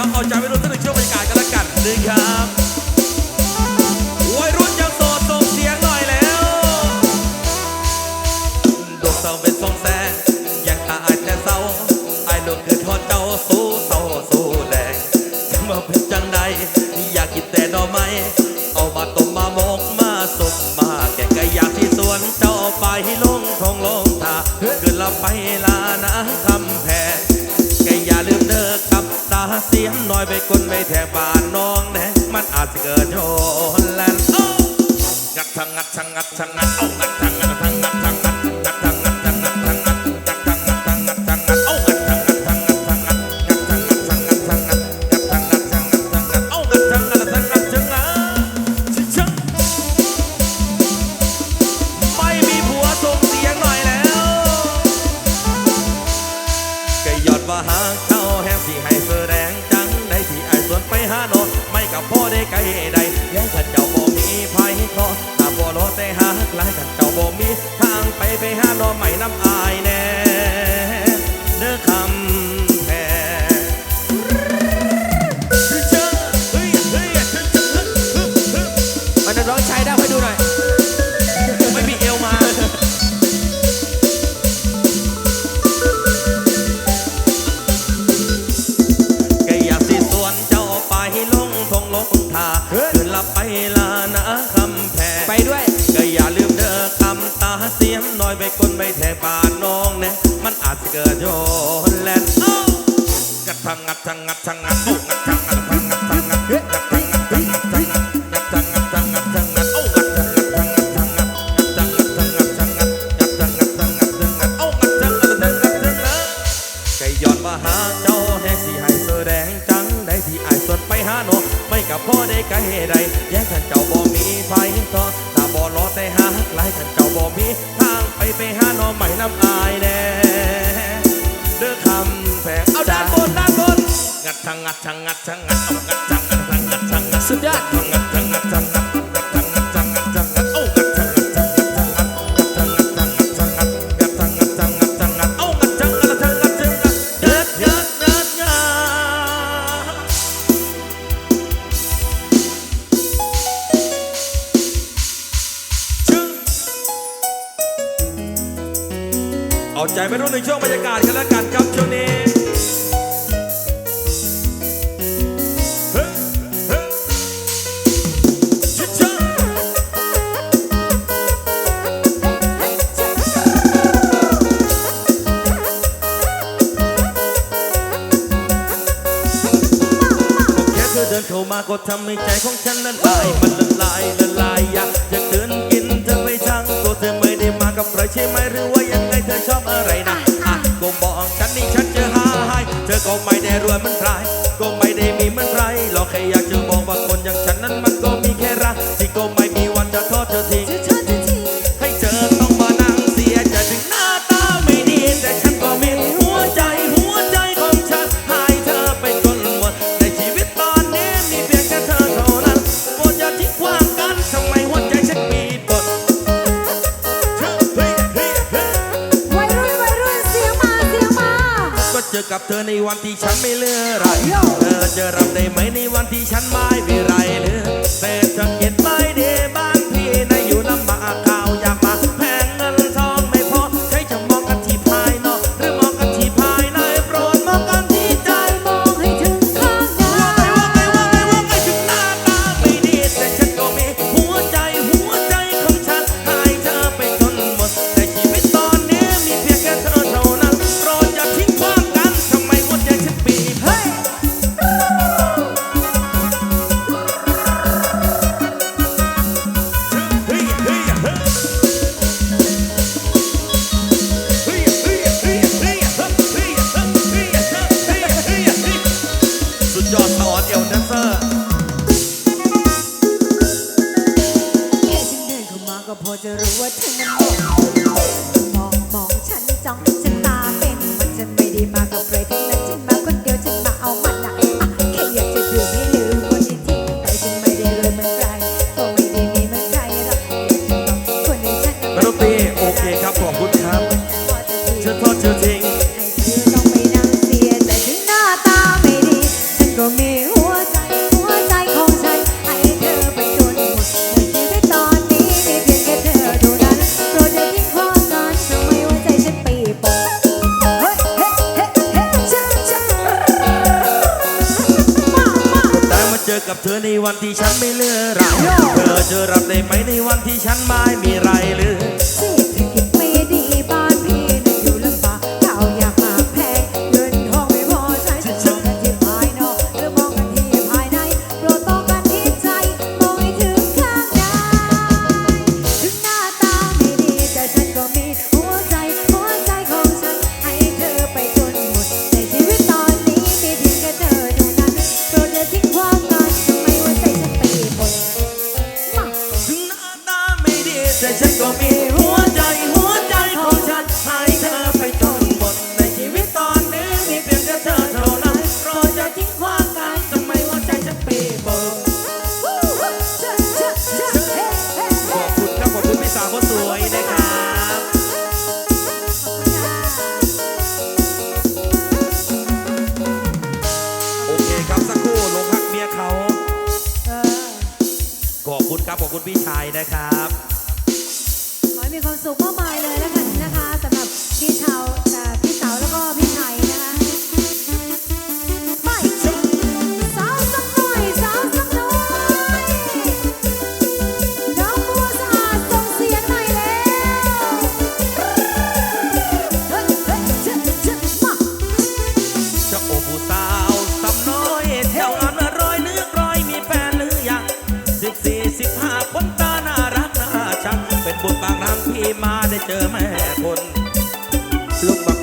ยวเอาใจไปรู้นสักหนึ่งช่วงบรรยากาศกันละกันนะครับวัยรุ่นยังโสดส่งเสียงหน่อยแล้วดวงสาวเป็นสองแสงยังตาอายแต่เศร้าอายดวงคือทอดเจ้าสู้เศร้าสู้แดงจะมาเป็นจังใดอยากกินแต่ดอกไม้เอามาต้มมาหมกมาสมมาแกก็อยากที่สวนเจ้าไปลงทองลงตาเกิดละไปลานะคำแพง แกอย่าลืมเด้อกับตาเสียงน้อยไปคนไม่แทงบ้านน้องแดงมันอาจจเกิดโยนแลนโอ้งัดชะงัดชะงัดชะงัดเอาับพ่อได้ไกลใดยังขัดเจ้าบ่มีภัยขอตาบ่รอแต่หากลายขัดเจ้าบ่มีทางไปไปหาน้อใหม่น้ำอายแน่ งัดชะงัด Sudah. ก็ทำให้ใจของฉันละลายมันละลายละลายอยากจะเดินกินเธอไปทั้งตัวเธอไม่ได้มากับใครใช่ไหมหรือว่ายังไงเธอชอบอะไรนะอะก็บอกฉันนี่ฉันจะหาให้เธอก็ไม่ได้รวยมัน กับเธอในวันที่ฉันไม่เลือไร เธอจะรับได้ไหมในวันที่ฉันไม่มีไรเลือแต่ฉันเย็น wonder what's in the moon. solution. Tell me บุตรบางครั้งที่มาได้เจอแม่คน ลูกบัก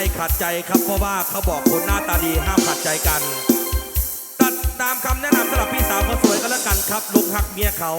ไม่ขัดใจครับเพราะว่าเขาบอกคนหน้าตาดีห้ามขัดใจกันตัดตามคำแนะนำสำหรับพี่สาวคนสวยก็แล้วกันครับลุกหักเมียเขา